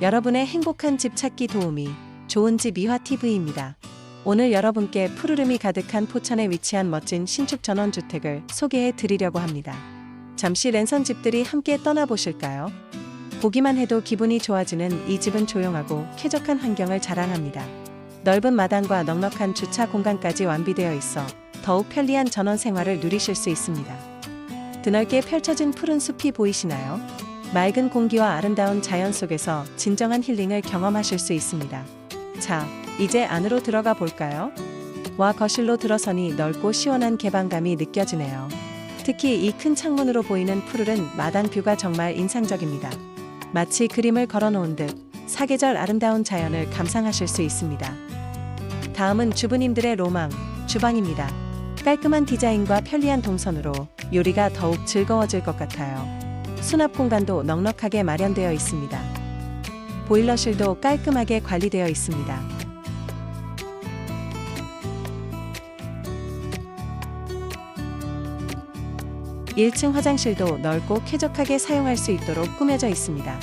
여러분의 행복한 집 찾기 도우미 좋은 집 이화 TV입니다. 오늘 여러분께 푸르름이 가득한 포천에 위치한 멋진 신축 전원주택을 소개해 드리려고 합니다. 잠시 랜선 집들이 함께 떠나보실까요? 보기만 해도 기분이 좋아지는 이 집은 조용하고 쾌적한 환경을 자랑합니다. 넓은 마당과 넉넉한 주차 공간까지 완비되어 있어 더욱 편리한 전원 생활을 누리실 수 있습니다. 드넓게 펼쳐진 푸른 숲이 보이시나요? 맑은 공기와 아름다운 자연 속에서 진정한 힐링을 경험하실 수 있습니다. 자, 이제 안으로 들어가 볼까요? 와 거실로 들어서니 넓고 시원한 개방감이 느껴지네요. 특히 이 큰 창문으로 보이는 푸르른 마당 뷰가 정말 인상적입니다. 마치 그림을 걸어놓은 듯 사계절 아름다운 자연을 감상하실 수 있습니다. 다음은 주부님들의 로망, 주방입니다. 깔끔한 디자인과 편리한 동선으로 요리가 더욱 즐거워질 것 같아요. 수납 공간도 넉넉하게 마련되어 있습니다. 보일러실도 깔끔하게 관리되어 있습니다. 일층 화장실도 넓고 쾌적하게 사용할 수 있도록 꾸며져 있습니다.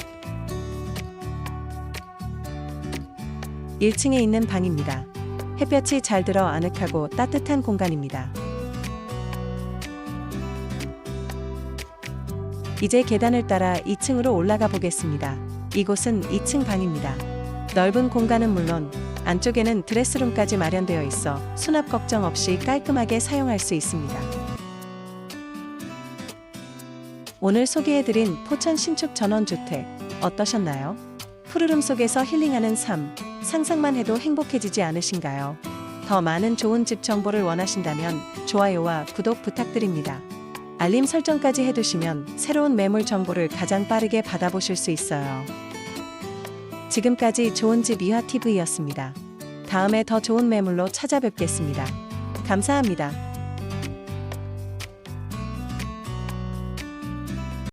1층에 있는 방입니다. 햇볕이 잘 들어 아늑하고 따뜻한 공간입니다. 이제 계단을 따라 2층으로 올라가 보겠습니다. 이곳은 2층 방입니다. 넓은 공간은 물론 안쪽에는 드레스룸까지 마련되어 있어 수납 걱정 없이 깔끔하게 사용할 수 있습니다. 오늘 소개해드린 포천 신축 전원주택 어떠셨나요? 푸르름 속에서 힐링하는 삶, 상상만 해도 행복해지지 않으신가요? 더 많은 좋은 집 정보를 원하신다면 좋아요와 구독 부탁드립니다. 알림 설정까지 해두시면 새로운 매물 정보를 가장 빠르게 받아보실 수 있어요. 지금까지 좋은 집 이화 TV였습니다. 다음에 더 좋은 매물로 찾아뵙겠습니다. 감사합니다.